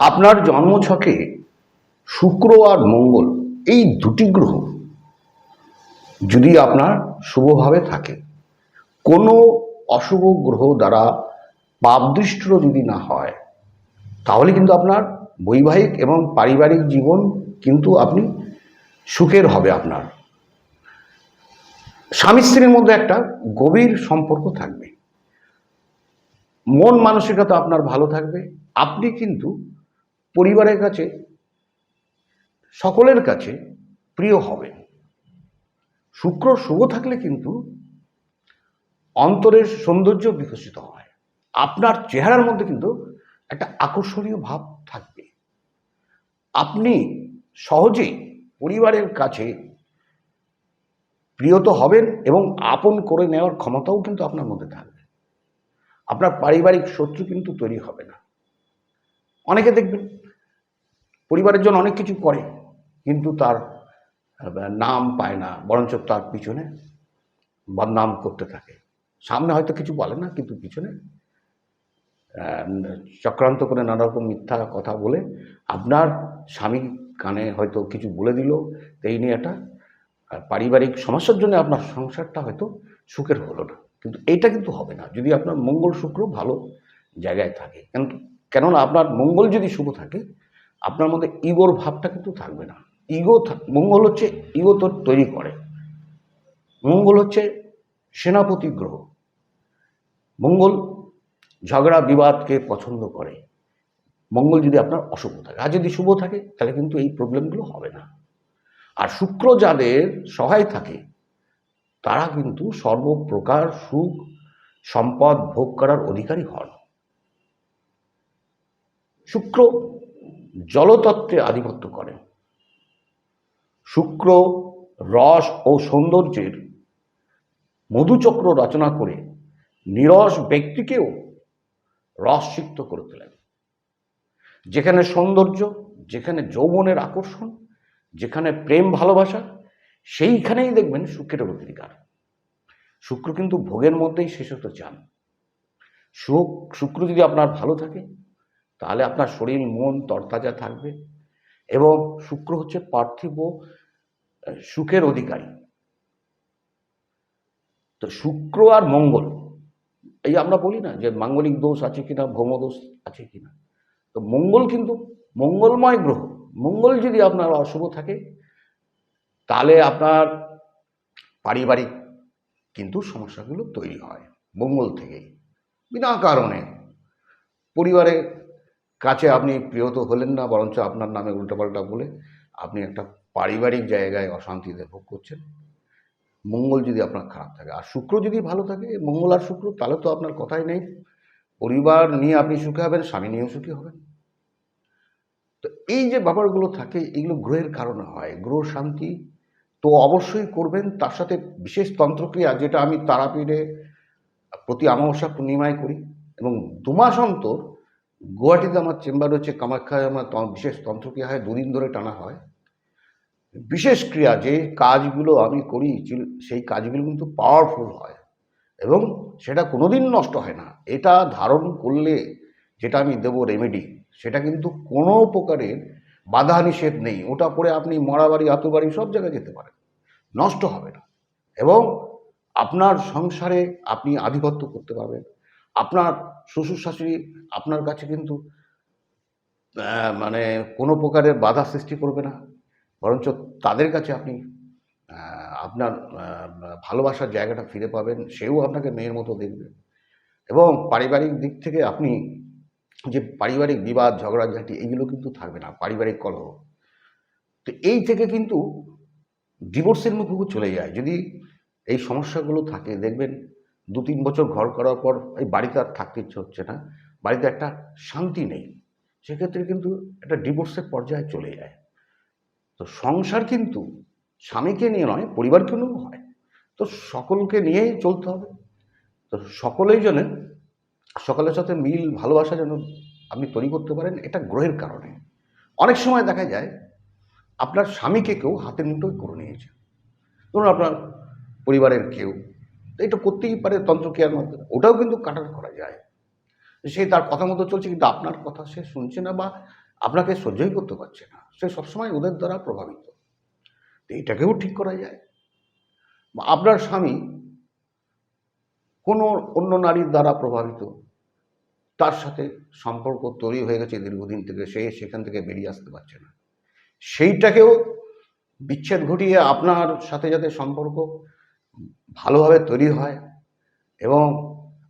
আপনার জন্মছকে শুক্র আর মঙ্গল, এই দুটি গ্রহ যদি আপনার শুভভাবে থাকে, কোনো অশুভ গ্রহ দ্বারা পাপদৃষ্ট যদি না হয়, তাহলে কিন্তু আপনার বৈবাহিক এবং পারিবারিক জীবন কিন্তু আপনি সুখের হবে আপনার। স্বামী স্ত্রীর মধ্যে একটা গভীর সম্পর্ক থাকবে। মন মানসিকতা আপনার ভালো থাকবে। আপনি কিন্তু পরিবারের কাছে, সকলের কাছে প্রিয় হবেন শুক্র শুভ থাকলে কিন্তু অন্তরের সৌন্দর্য বিকশিত হয়। আপনার চেহারার মধ্যে কিন্তু একটা আকর্ষণীয় ভাব থাকবে। আপনি সহজেই পরিবারের কাছে প্রিয়ত হবেন এবং আপন করে নেওয়ার ক্ষমতাও কিন্তু আপনার মধ্যে থাকবে। আপনার পারিবারিক শত্রু কিন্তু তৈরি হবে না। অনেকে দেখবেন পরিবারের জন্য অনেক কিছু করে, কিন্তু তার নাম পায় না, বরঞ্চ তার পিছনে বদনাম করতে থাকে। সামনে হয়তো কিছু বলে না, কিন্তু পিছনে চক্রান্ত করে নানা রকম মিথ্যা কথা বলে আপনার স্বামী কানে হয়তো কিছু বলে দিল, এই নিয়ে একটা পারিবারিক সমস্যার জন্য আপনার সংসারটা হয়তো সুখের হলো না। কিন্তু এইটা কিন্তু হবে না, যদি আপনার মঙ্গল শুক্র ভালো জায়গায় থাকে। কেন কেননা আপনার মঙ্গল যদি শুভ থাকে আপনার মধ্যে ইগোর ভাবটা কিন্তু থাকবে না। ইগো মঙ্গল হচ্ছে ইগো তো তৈরি করে। মঙ্গল হচ্ছে সেনাপতি গ্রহ। মঙ্গল ঝগড়া, বিবাদকে পছন্দ করে। মঙ্গল যদি আপনার অশুভ থাকে, আর যদি শুভ থাকে, তাহলে কিন্তু এই প্রবলেমগুলো হবে না। আর শুক্র যাদের সহায় থাকে, তারা কিন্তু সর্বপ্রকার সুখ, সম্পদ ভোগ করার অধিকারী হন। শুক্র জলতত্ত্বে আধিপত্য করে। শুক্র, রস ও সৌন্দর্যের মধুচক্র রচনা করে নিরস ব্যক্তিকেও রসসিক্ত করে তোলেন। যেখানে সৌন্দর্য, যেখানে যৌবনের আকর্ষণ, যেখানে প্রেম ভালোবাসা, সেইখানেই দেখবেন সুখের অধিকার শুক্র কিন্তু ভোগের মধ্যেই শেষত চান। সুখ, শুক্র যদি আপনার ভালো থাকে তাহলে আপনার শরীর, মন তরতাজা থাকবে এবং শুক্র হচ্ছে পার্থিব সুখের অধিকারী। তো শুক্র আর মঙ্গল, এই আমরা বলি না যে মাঙ্গলিক দোষ আছে কিনা, ভৌম দোষ আছে কিনা। তো মঙ্গল কিন্তু মঙ্গলময় গ্রহ, মঙ্গল যদি আপনার অশুভ থাকে, তাহলে আপনার পারিবারিক কিন্তু সমস্যাগুলো তৈরি হয়, মঙ্গল থেকেই। বিনা কারণে পরিবারের কাছে আপনি প্রিয়ত হলেন না, বরঞ্চ আপনার নামে উল্টাপাল্টা বলে আপনি একটা পারিবারিক জায়গায় অশান্তিতে ভোগ করছেন। মঙ্গল যদি আপনার খারাপ থাকে, আর শুক্র যদি ভালো থাকে, মঙ্গল আর শুক্র, তাহলে তো আপনার কথাই নেই। পরিবার নিয়ে আপনি সুখী হবেন, স্বামী নিয়েও সুখী হবেন। তো এই যে ব্যাপারগুলো থাকে, এগুলো গ্রহের কারণে হয়। গ্রহ শান্তি তো অবশ্যই করবেন, তার সাথে বিশেষ তন্ত্রক্রিয়া, যেটা আমি তারাপীঠে প্রতি অমাবস্যা পূর্ণিমায় করি এবং দু মাস অন্তর গুয়াহাটিতে আমার চেম্বার হচ্ছে কামাখ্যায় আমার বিশেষ তন্ত্রক্রিয়া হয়? দুদিন ধরে টানা হয়। বিশেষ ক্রিয়া যে কাজগুলো আমি করি সেই কাজগুলো কিন্তু পাওয়ারফুল হয় এবং সেটা কোনোদিন নষ্ট হয় না। এটা ধারণ করলে যেটা আমি দেবো রেমেডি সেটা কিন্তু কোনো প্রকারের বাধা নিষেধ নেই। ওটা পরে আপনি মরাবাড়ি আতুবাড়ি সব জায়গায় যেতে পারেন। নষ্ট হবে না। এবং আপনার সংসারে আপনি আধিপত্য করতে পারবেন। আপনার শ্বশুর শাশুড়ি আপনার কাছে কিন্তু মানে কোনো প্রকারের বাধা সৃষ্টি করবে না। বরঞ্চ তাদের কাছে আপনি আপনার ভালোবাসার জায়গাটা ফিরে পাবেন, সেও আপনাকে মেয়ের মতো দেখবে। এবং পারিবারিক দিক থেকে আপনি যে পারিবারিক বিবাদ, ঝগড়াঝাটি এইগুলো কিন্তু থাকবে না, পারিবারিক কলহ। তো এই থেকে কিন্তু ডিভোর্সের মুখেও চলে যায়। যদি এই সমস্যাগুলো থাকে, দেখবেন দু তিন বছর ঘর করার পর এই বাড়িতে আর থাকতে ইচ্ছে হচ্ছে না। বাড়িতে একটা শান্তি নেই। সেক্ষেত্রে কিন্তু একটা ডিভোর্সের পর্যায়ে চলে যায়। তো সংসার কিন্তু স্বামীকে নিয়ে নয়, পরিবারকে নিয়েও হয়। তো সকলকে নিয়েই চলতে হবে। তো সকলেই যেন সকলের সাথে মিল, ভালোবাসা যেন আপনি তৈরি করতে পারেন, এটা গ্রহের কারণে। অনেক সময় দেখা যায়, আপনার স্বামীকে কেউ হাতের মুঠোয় করে নিয়েছে। ধরুন আপনার পরিবারের কেউ এটা করতেই পারে তন্ত্রক্রিয়ার মাধ্যমে ওটাও কিন্তু কাটার করা যায়। সে তার কথা মতো চলছে, কিন্তু আপনার কথা সে শুনছে না বা আপনাকে সহ্যই করতে পারছে না। সে সবসময় ওদের দ্বারা প্রভাবিত। তো এটাকেও ঠিক করা যায়। বা আপনার স্বামী কোনো অন্য নারীর দ্বারা প্রভাবিত, তার সাথে সম্পর্ক তৈরি হয়ে গেছে দীর্ঘদিন থেকে, সে সেখান থেকে বেরিয়ে আসতে পারছে না। সেইটাকেও বিচ্ছেদ ঘটিয়ে আপনার সাথে যাতে সম্পর্ক ভালোভাবে তৈরি হয় এবং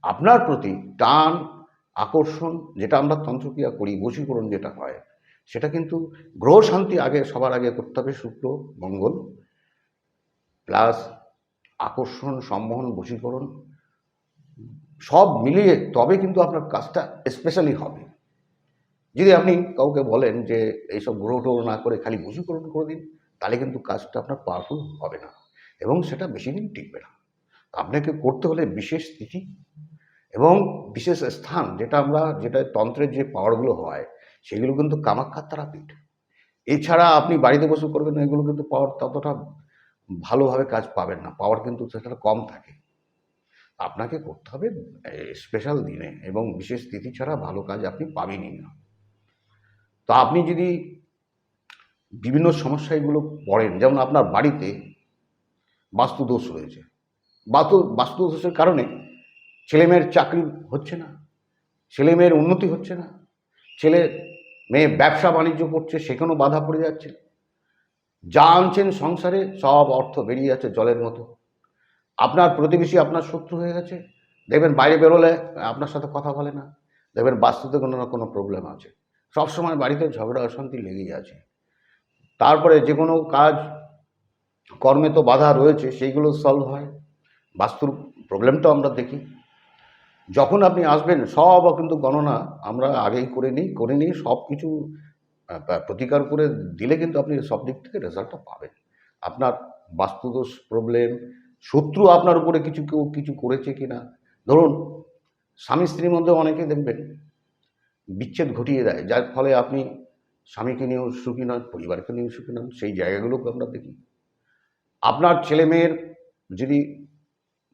আপনার প্রতি টান, আকর্ষণ যেটা আমরা তন্ত্রক্রিয়া করি, বশীকরণ যেটা হয়, সেটা কিন্তু গ্রহ শান্তি আগে, সবার আগে করতে হবে শুক্র, মঙ্গল, প্লাস আকর্ষণ, সম্মোহন, বশীকরণ, সব মিলিয়ে তবে কিন্তু আপনার কাজটা স্পেশালি হবে। যদি আপনি কাউকে বলেন যে, এইসব গ্রহ ট্রহ না করে খালি বশীকরণ করে দিন, তাহলে কিন্তু কাজটা আপনার পাওয়ারফুল হবে না। এবং সেটা বেশি দিন টিকবে না। আপনাকে করতে হলে বিশেষ তিথি এবং বিশেষ স্থান যেটা আমরা, যেটা তন্ত্রের যে পাওয়ারগুলো হয়, সেগুলো কিন্তু কামাক্ষার তারাপীঠ। এছাড়া আপনি বাড়িতে বসে করবেন এগুলো কিন্তু পাওয়ার ততটা ভালোভাবে কাজ পাবেন না পাওয়ার কিন্তু সেটা কম থাকে। আপনাকে করতে হবে স্পেশাল দিনে এবং বিশেষ তিথি ছাড়া ভালো কাজ আপনি পাবেনই না। তো আপনি যদি বিভিন্ন সমস্যাগুলো পড়েন, যেমন আপনার বাড়িতে বাস্তুদোষ রয়েছে। বাস্তু, বাস্তুদোষের কারণে ছেলেমেয়ের চাকরি হচ্ছে না, ছেলেমেয়ের উন্নতি হচ্ছে না, ছেলে মেয়ে ব্যবসা বাণিজ্য করছে, সেখানেও বাধা পড়ে যাচ্ছে। যা আনছেন সংসারে, সব অর্থ বেরিয়ে যাচ্ছে জলের মতো। আপনার প্রতিবেশী আপনার শত্রু হয়ে গেছে। দেখবেন বাইরে বেরোলে আপনার সাথে কথা বলে না। দেখবেন বাস্তুতে কোনো না কোনো প্রবলেম আছে। সবসময় বাড়িতে ঝগড়া, অশান্তি লেগেই আছে। তারপরে যে কোনো কাজ কর্মে তো বাধা রয়েছে, সেইগুলো সলভ হয়। বাস্তুর প্রবলেমটাও আমরা দেখি। যখন আপনি আসবেন, সব কিন্তু গণনা আমরা আগেই করে নিই করে নিই সব কিছু প্রতিকার করে দিলে কিন্তু আপনি সব দিক থেকে রেজাল্টটা পাবেন। আপনার বাস্তুদোষ প্রবলেম শত্রু আপনার উপরে কিছু কেউ কিছু করেছে কি না ধরুন, স্বামী স্ত্রীর মধ্যে অনেকে দেখবেন, বিচ্ছেদ ঘটিয়ে দেয়। যার ফলে আপনি স্বামীকে নিয়েও সুখী নন, পরিবারকে নিয়েও সুখী নন, সেই জায়গাগুলোকে আমরা দেখি। আপনার ছেলে মেয়ের যদি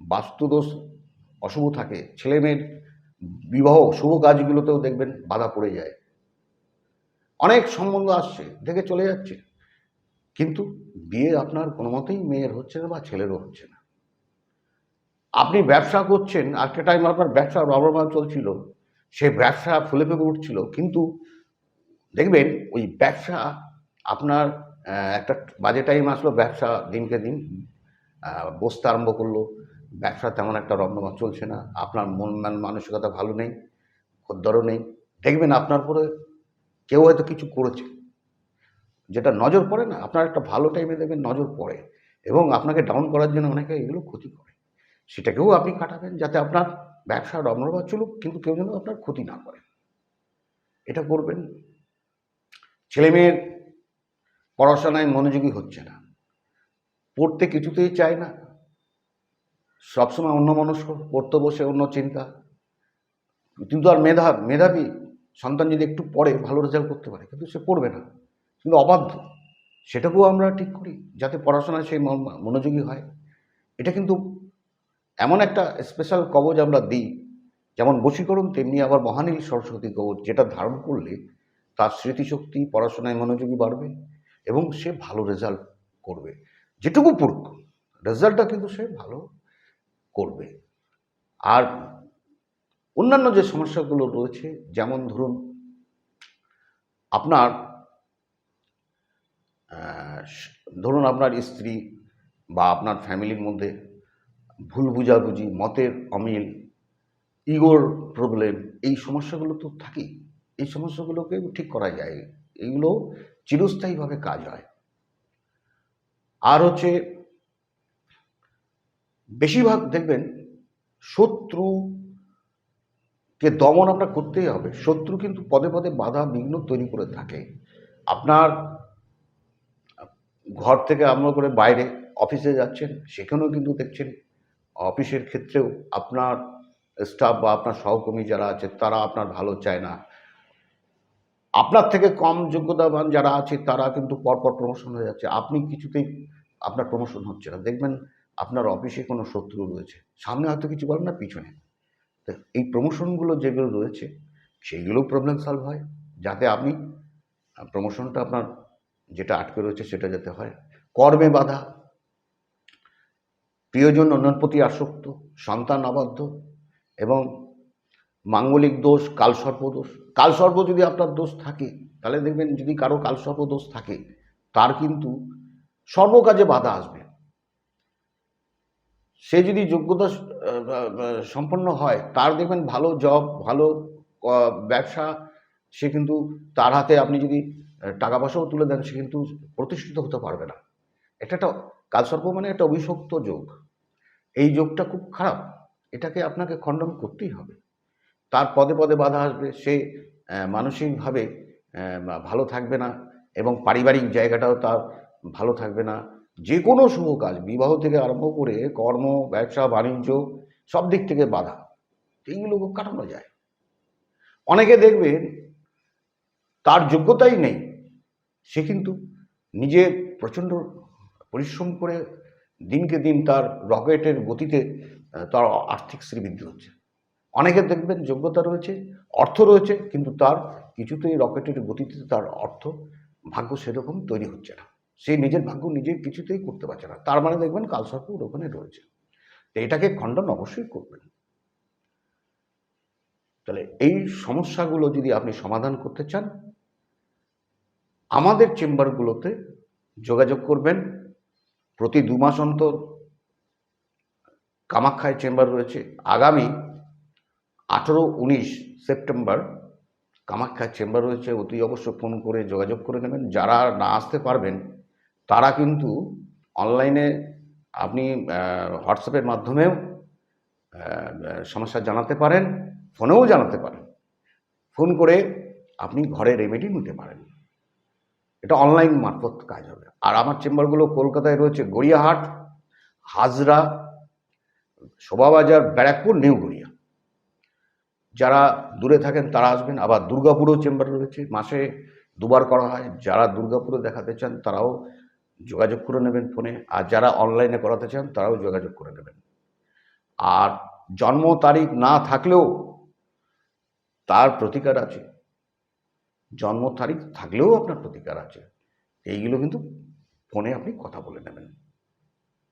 বাস্তুদোষ অশুভ থাকে ছেলে মেয়ের বিবাহ শুভ কাজগুলোতেও দেখবেন বাধা পড়ে যায়। অনেক সম্বন্ধ আসছে, দেখে চলে যাচ্ছে। কিন্তু বিয়ে আপনার কোনো মতেই মেয়ের হচ্ছে না বা ছেলেরও হচ্ছে না। আপনি ব্যবসা করছেন একটা টাইম আপনার ব্যবসা রবরমাল চলছিল, সে ব্যবসা ফুলে ফেপে উঠছিল, কিন্তু দেখবেন ওই ব্যবসা আপনার একটা বাজে টাইম আসলো, ব্যবসা দিনকে দিন বসতে আরম্ভ করল। ব্যবসা তেমন একটা রমরমা চলছে না। আপনার মন মান মানসিকতা ভালো নেই, খদ্দরও নেই। দেখবেন আপনার পরে কেউ হয়তো কিছু করেছে। যেটা নজর পড়ে না, আপনার একটা ভালো টাইমে দেখবেন নজর পড়ে এবং আপনাকে ডাউন করার জন্য অনেকে এগুলো ক্ষতি করে। সেটাকেও আপনি কাটাবেন যাতে আপনার ব্যবসা রমরমা চলুক, কিন্তু কেউ যেন আপনার ক্ষতি না করে। এটা করবেন। ছেলেমেয়ের পড়াশোনায় মনোযোগী হচ্ছে না। পড়তে কিছুতেই চায় না। সবসময় অন্য মনস্ক পড়তে বসে অন্য চিন্তা। কিন্তু আর মেধা, মেধাবী সন্তান যদি একটু পড়ে, ভালো রেজাল্ট করতে পারে, কিন্তু সে পড়বে না। কিন্তু অবাধ্য। সেটাকেও আমরা ঠিক করি, যাতে পড়াশোনায় সেই মনোযোগী হয়। এটা কিন্তু এমন একটা স্পেশাল কবজ আমরা দিই। যেমন বশীকরণ তেমনি আবার মহানীল সরস্বতী কবচ যেটা ধারণ করলে তার স্মৃতিশক্তি পড়াশোনায় মনোযোগী বাড়বে। এবং সে ভালো রেজাল্ট করবে। যেটুকু পড়ুক রেজাল্টটা কিন্তু সে ভালো করবে। আর অন্যান্য যে সমস্যাগুলো রয়েছে, যেমন ধরুন, আপনার ধরুন আপনার স্ত্রী বা আপনার ফ্যামিলির মধ্যে ভুল বুঝাবুঝি, মতের অমিল, ইগোর প্রবলেম এই সমস্যাগুলো তো থাকেই। এই সমস্যাগুলোকে ঠিক করা যায়। এইগুলো চিরস্থায়ীভাবে কাজ হয়। আর হচ্ছে বেশিরভাগ দেখবেন শত্রুকে দমন আপনার করতেই হবে। শত্রু কিন্তু পদে পদে বাধা বিঘ্ন তৈরি করে থাকে। আপনার ঘর থেকে আরম্ভ করে বাইরে অফিসে যাচ্ছেন, সেখানেও কিন্তু দেখছেন। অফিসের ক্ষেত্রেও আপনার স্টাফ বা আপনার সহকর্মী যারা আছে, তারা আপনার ভালো চায় না। আপনার থেকে কম যোগ্যতাবান যারা আছে, তারা কিন্তু পরপর প্রমোশন হয়ে যাচ্ছে। আপনি কিছুতেই আপনার প্রমোশন হচ্ছে না। দেখবেন আপনার অফিসে কোনো শত্রু রয়েছে। সামনে হয়তো কিছু বলেন না, পিছনে। তো এই প্রমোশনগুলো যেগুলো রয়েছে সেইগুলো প্রবলেম সলভ হয়। যাতে আপনি প্রমোশনটা আপনার যেটা আটকে রয়েছে, সেটা যাতে হয়। কর্মে বাধা। প্রিয়জন অন্যের প্রতি আসক্ত। সন্তান আবদ্ধ এবং মাঙ্গলিক দোষ, কালসর্প দোষ। কালসর্প যদি আপনার দোষ থাকে, তাহলে দেখবেন যদি কারও কালসর্প দোষ থাকে, তার কিন্তু সর্বকাজে বাধা আসবে। সে যদি যোগ্যতা, সম্পন্ন হয়, তার দেখবেন ভালো জব ভালো ব্যবসা, সে কিন্তু তার হাতে আপনি যদি টাকা পয়সাও তুলে দেন, সে কিন্তু প্রতিষ্ঠিত হতে পারবে না। এটা একটা কালসর্প মানে একটা অভিশপ্ত যোগ। এই যোগটা খুব খারাপ। এটাকে আপনাকে খণ্ডন করতেই হবে। তার পদে পদে বাধা আসবে। সে মানসিকভাবে ভালো থাকবে না এবং পারিবারিক জায়গাটাও তার ভালো থাকবে না। যে কোনো শুভ কাজ, বিবাহ থেকে আরম্ভ করে কর্ম, ব্যবসা, বাণিজ্য, সব দিক থেকে বাধা। এইগুলো কাটানো যায়। অনেকে দেখবেন, তার যোগ্যতাই নেই। সে কিন্তু নিজে প্রচণ্ড পরিশ্রম করে দিনকে দিন তার রকেটের গতিতে তার আর্থিক শ্রীবৃদ্ধি হচ্ছে। অনেকে দেখবেন যোগ্যতা রয়েছে, অর্থ রয়েছে, কিন্তু তার কিছুতেই রকেটের গতিতে তার অর্থ, ভাগ্য সেরকম তৈরি হচ্ছে না। সে নিজের ভাগ্য নিজে কিছুতেই করতে পারছে না। তার মানে দেখবেন কালসর্প ওখানে রয়েছে। তো এটাকে খণ্ডন অবশ্যই করবেন। তাহলে এই সমস্যাগুলো যদি আপনি সমাধান করতে চান, আমাদের চেম্বারগুলোতে যোগাযোগ করবেন। প্রতি দু মাস অন্তর কামাখ্যায় চেম্বার রয়েছে। আগামী আঠেরো উনিশ সেপ্টেম্বর কামাখ্যার চেম্বার রয়েছে, অতি অবশ্য ফোন করে যোগাযোগ করে নেবেন। যারা না আসতে পারবেন, তারা কিন্তু অনলাইনে আপনি হোয়াটসঅ্যাপের মাধ্যমেও সমস্যা জানাতে পারেন, ফোনেও জানাতে পারেন। ফোন করে আপনি ঘরে রেমেডি নিতে পারেন। এটা অনলাইন মারফত কাজ হবে। আর আমার চেম্বারগুলো কলকাতায় রয়েছে, গড়িয়াহাট, হাজরা, শোভাবাজার, ব্যারাকপুর, নিউ গড়িয়া। যারা দূরে থাকেন তারা আসবেন। আবার দুর্গাপুরেও চেম্বার রয়েছে। মাসে দুবার করা হয়। যারা দুর্গাপুরে দেখাতে চান তারাও যোগাযোগ করে নেবেন ফোনে। আর যারা অনলাইনে করাতে চান তারাও যোগাযোগ করে নেবেন। আর জন্ম তারিখ না থাকলেও তার প্রতিকার আছে। জন্ম তারিখ থাকলেও আপনার প্রতিকার আছে। এইগুলো কিন্তু ফোনে আপনি কথা বলে নেবেন।